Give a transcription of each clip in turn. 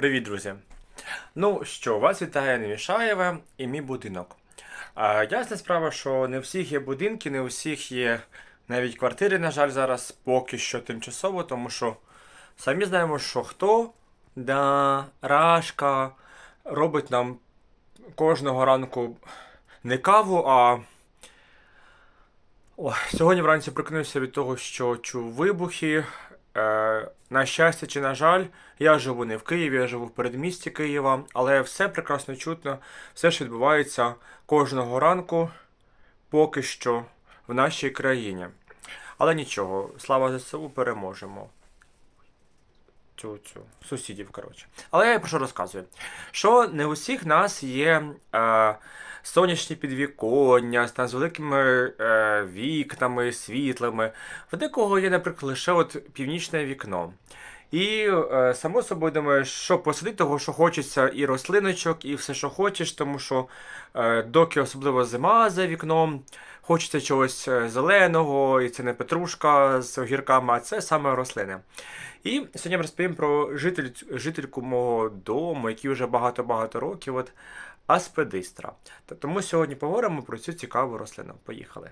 Привіт, друзі! Ну що, вас вітає Немішаєве і мій будинок. А, ясна справа, що не всіх є будинки, не у всіх є навіть квартири, на жаль, зараз поки що тимчасово, тому що самі знаємо, що хто да рашка робить нам кожного ранку не каву, а. Ой, сьогодні вранці прокинувся від того, що чув вибухи. Е, на щастя чи на жаль, я живу не в Києві, я живу в передмісті Києва, але все прекрасно чутно, все що відбувається кожного ранку, поки що в нашій країні. Але нічого, слава ЗСУ, переможемо. Цю, цю, сусідів, коротше. Але я про що розказую? Що не у всіх нас є е, сонячні підвіконня з, з великими е, вікнами, світлими. В декого є, наприклад, лише от північне вікно. І е, само собою думаю, що посадити того, що хочеться, і рослиночок, і все, що хочеш, тому що е, доки особливо зима за вікном, хочеться чогось е, зеленого, і це не петрушка з огірками, а це саме рослини. І сьогодні розповім про житель, жительку мого дому, який вже багато-багато років, от аспедистра. Тому сьогодні поговоримо про цю цікаву рослину. Поїхали.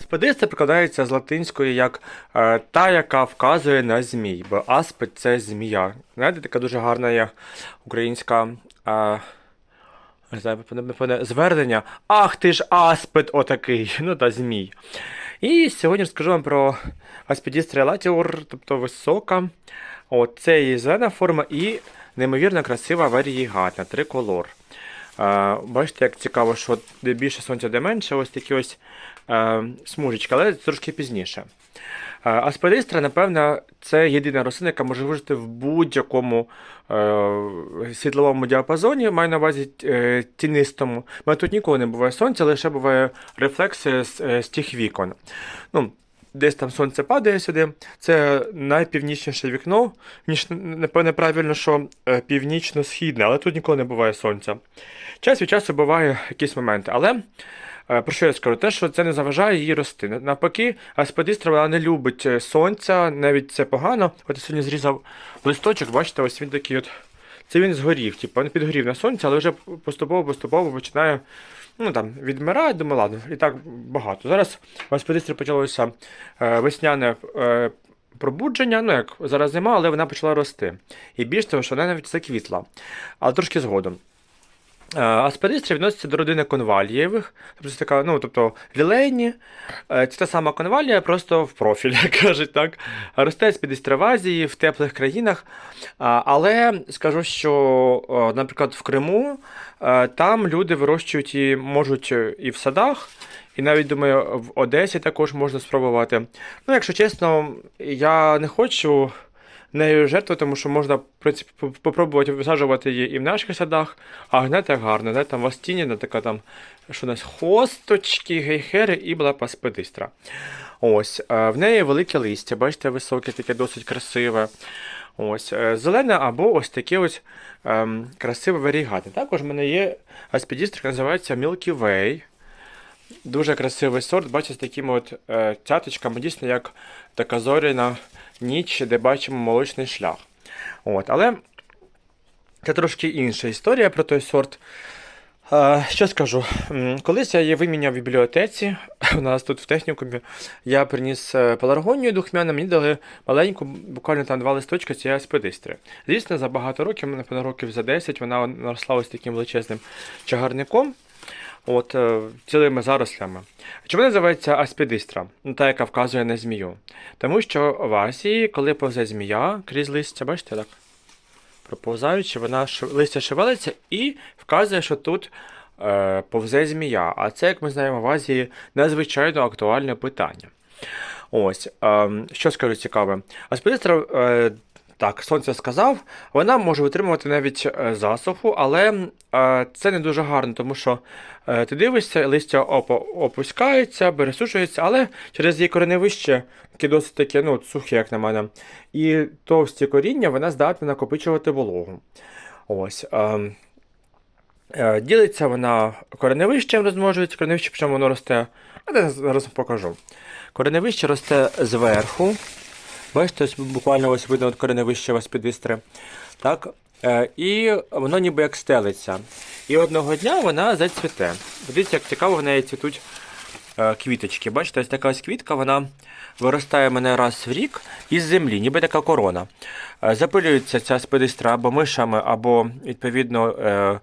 Аспедистра прикладається з латинської як е, та, яка вказує на змій, бо аспид це змія. Знаєте, така дуже гарна є українська. Е, не знаю, звернення. Ах ти ж аспид отакий, ну та змій. І сьогодні розкажу вам про Аспідістра елатіор, тобто висока. От, це її зелена форма і неймовірно красива варієгатна, триколор. Бачите, як цікаво, що де більше сонця, де менше, ось такі ось смужечки, але трошки пізніше. Аспидистра, напевно, це єдина рослина, яка може вижити в будь-якому е, світловому діапазоні, маю на увазі е, тінистому. У тут ніколи не буває сонця, лише буває рефлекси з, е, з тих вікон. Ну, десь там сонце падає сюди. Це найпівнічніше вікно, ніж напевне правильно, що е, північно-східне, але тут ніколи не буває сонця. Час від часу буває якісь моменти, але. е, Про що я скажу? Те, що це не заважає їй рости. Навпаки, аспидистра вона не любить е, сонця, навіть це погано. От я сьогодні зрізав листочок, бачите, ось він такий от. Це він згорів, типу, він підгорів на сонці, але вже поступово-поступово починає ну, там, відмирають, думаю, ладно, і так багато. Зараз в експедиції почалося е, весняне е, пробудження, ну як зараз зима, але вона почала рости. І більш того, що вона навіть заквітла, але трошки згодом. Е, Аспидистри відносяться до родини конвалієвих, тобто така, ну, тобто лілейні. Е, Це та сама конвалія, просто в профіль, як кажуть так. Росте спідистра в Азії, в теплих країнах. Але скажу, що, наприклад, в Криму е, там люди вирощують і можуть і в садах. І навіть думаю, в Одесі також можна спробувати. Ну, якщо чесно, я не хочу нею жертвувати, тому що можна в принципі попробувати висаджувати її і в наших садах, а гнати гарно, не там Вастініна, така там, що у нас хосточки, гейхери і була паспедистра. Ось, е, в неї велике листя, бачите, високе, таке досить красиве. Ось, е, зелене або ось таке ось ем, красиве варігатне. Також в мене є аспідістр, яка називається Milky Way. Дуже красивий сорт, бачите, з такими от е, цяточками, дійсно як така зоряна ніч, де бачимо молочний шлях. От, але це трошки інша історія про той сорт. Е, що скажу? Колись я її виміняв в бібліотеці. У нас тут в технікумі я приніс е, пеларгонію духмяну, мені дали маленьку, буквально там два листочки цієї аспидистри. Звісно, за багато років, напевно, років за 10, вона наросла ось таким величезним чагарником. От е, цілими зарослями. Чому називається аспідистра? Ну, та, яка вказує на змію. Тому що в Азії, коли повзе змія крізь листя, бачите, так? Проповзаючи, вона листя шевелиться і вказує, що тут е, повзе змія. А це, як ми знаємо, в Азії надзвичайно актуальне питання. Ось, е, що скажу цікаве. Аспідистра, е, так, сонце сказав, вона може витримувати навіть е, засуху, але е, це не дуже гарно, тому що е, ти дивишся, листя опу- опускається, пересушується, але через її кореневище, яке досить таке, ну, сухе, як на мене, і товсті коріння, вона здатна накопичувати вологу. Ось. Ділиться вона кореневищем, розмножується, кореневище, причому воно росте. А зараз покажу. Кореневище росте зверху. Бачите, ось буквально ось видно от кореневище васпідистри. Так, Е, і воно ніби як стелиться. І одного дня вона зацвіте. Дивіться, як цікаво в неї цвітуть квіточки. Бачите, ось така ось квітка, вона виростає мене раз в рік із землі, ніби така корона. Е, Запилюється ця спидистра або мишами, або, відповідно, е,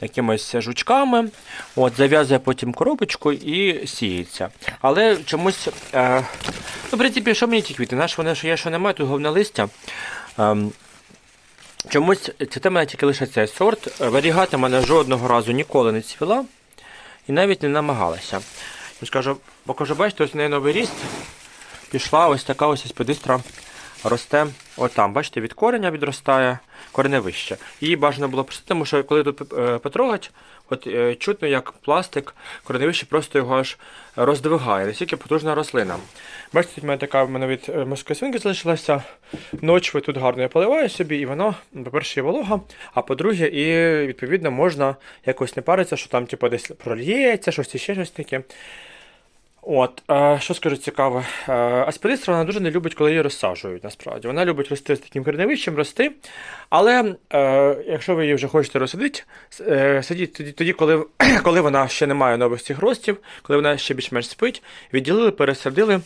якимись жучками. От, зав'язує потім коробочку і сіється. Але чомусь, е, ну, в принципі, що мені ті квіти? Наш вони що є, що немає, тут головне листя. Ем, Чомусь це мене тільки лише цей сорт. Варігата мене жодного разу ніколи не цвіла і навіть не намагалася. Я скажу, покажу, бачите, ось в неї новий ріст. Пішла ось така ось еспедистра росте отам. Бачите, від кореня відростає кореневище. Її бажано було пустити, тому що коли тут е, потрогать, от е, чутно, як пластик, кореневище просто його аж роздвигає, настільки потужна рослина. Бачите, тут в мене така в мене від е, морської свинки залишилася. Ночви тут гарно я поливаю собі, і воно, по-перше, є волога, а по-друге, і відповідно можна якось не паритися, що там типу, десь прольється, щось іще щось таке. От, е, що скажу цікаве, е, аспідистра вона дуже не любить, коли її розсаджують, насправді. Вона любить рости з таким кореневищем, рости. Але е, якщо ви її вже хочете розсадити, е, садіть тоді, тоді коли, коли вона ще не має нових цих ростів, коли вона ще більш-менш спить, відділили, пересадили.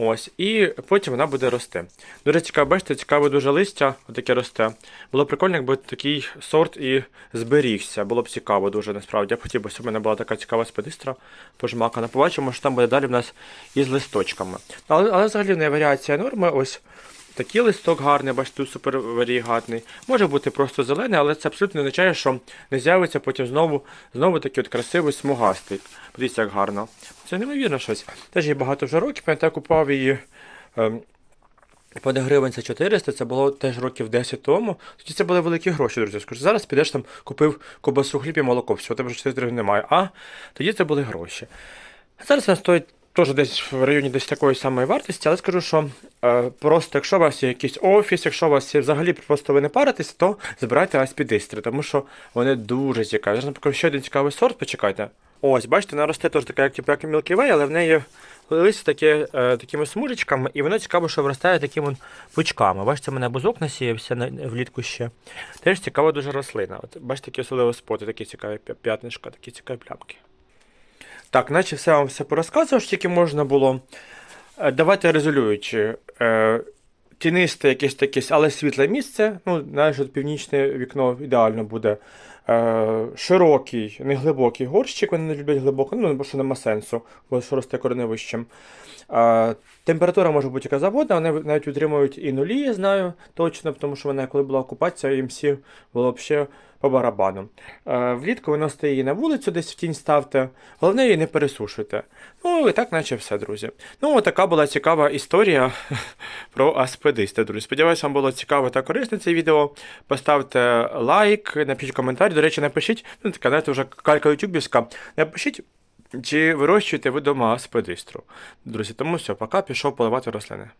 Ось, і потім вона буде рости. Дуже цікаво, бачите, цікаве дуже листя, отаке росте. Було прикольно, якби такий сорт і зберігся. Було б цікаво дуже насправді. Я б хотів, бо в мене була така цікава спедистра пожмакана. Побачимо, що там буде далі в нас із листочками. Але, але взагалі не варіація норми. Ось такий листок гарний, бачите, тут супер варігатний. Може бути просто зелений, але це абсолютно не означає, що не з'явиться потім знову, знову такий от красивий смугастий. Подивіться, як гарно. Це неймовірно щось. Теж їй багато вже років, пам'ятаю, купував її. Ем, по гривень це 400, це було теж років 10 тому. Тоді це були великі гроші, друзі. Скажу, зараз підеш там, купив ковбасу хліб і молоко, все, тебе вже 4 гривень немає. А тоді це були гроші. Зараз вона стоїть теж десь в районі десь такої самої вартості, але скажу, що е, просто якщо у вас є якийсь офіс, якщо у вас є взагалі просто ви не паритесь, то збирайте аспідистри, тому що вони дуже цікаві. Покажу ще один цікавий сорт, почекайте. Ось, бачите, вона росте теж така, як, типу, як Milky Way, але в неї листя таке, е, такими смужечками, і воно цікаво, що виростає такими пучками. Бачите, в мене бузок насіявся на, влітку ще. Теж цікава дуже рослина. От, бачите, такі особливі споти, такі цікаві п'я- п'ятнишка, такі цікаві плямки. Так, наче все вам все порозказував, тільки можна було. Е, Давайте резолюючи. Е, Тінисте якесь таке, але світле місце. Ну, знаєш, от північне вікно ідеально буде. Е, широкий, неглибокий горщик, вони не люблять глибоко, ну, бо що нема сенсу, бо що росте кореневищем. Е, температура може бути яка завгодна, вони навіть утримують і нулі, я знаю точно, тому що вона, коли була окупація, їм всі було взагалі по барабану. Е, влітку виносите її на вулицю, десь в тінь ставте, головне її не пересушуйте. Ну і так, наче все, друзі. Ну, така була цікава історія про аспедиста, друзі. Сподіваюсь, вам було цікаво та корисне це відео. Поставте лайк, напишіть коментар. До речі, напишіть, ну така, знаєте, вже калька ютубівська. Напишіть, чи вирощуєте ви дома аспедистру. Друзі, тому все, пока пішов поливати рослини.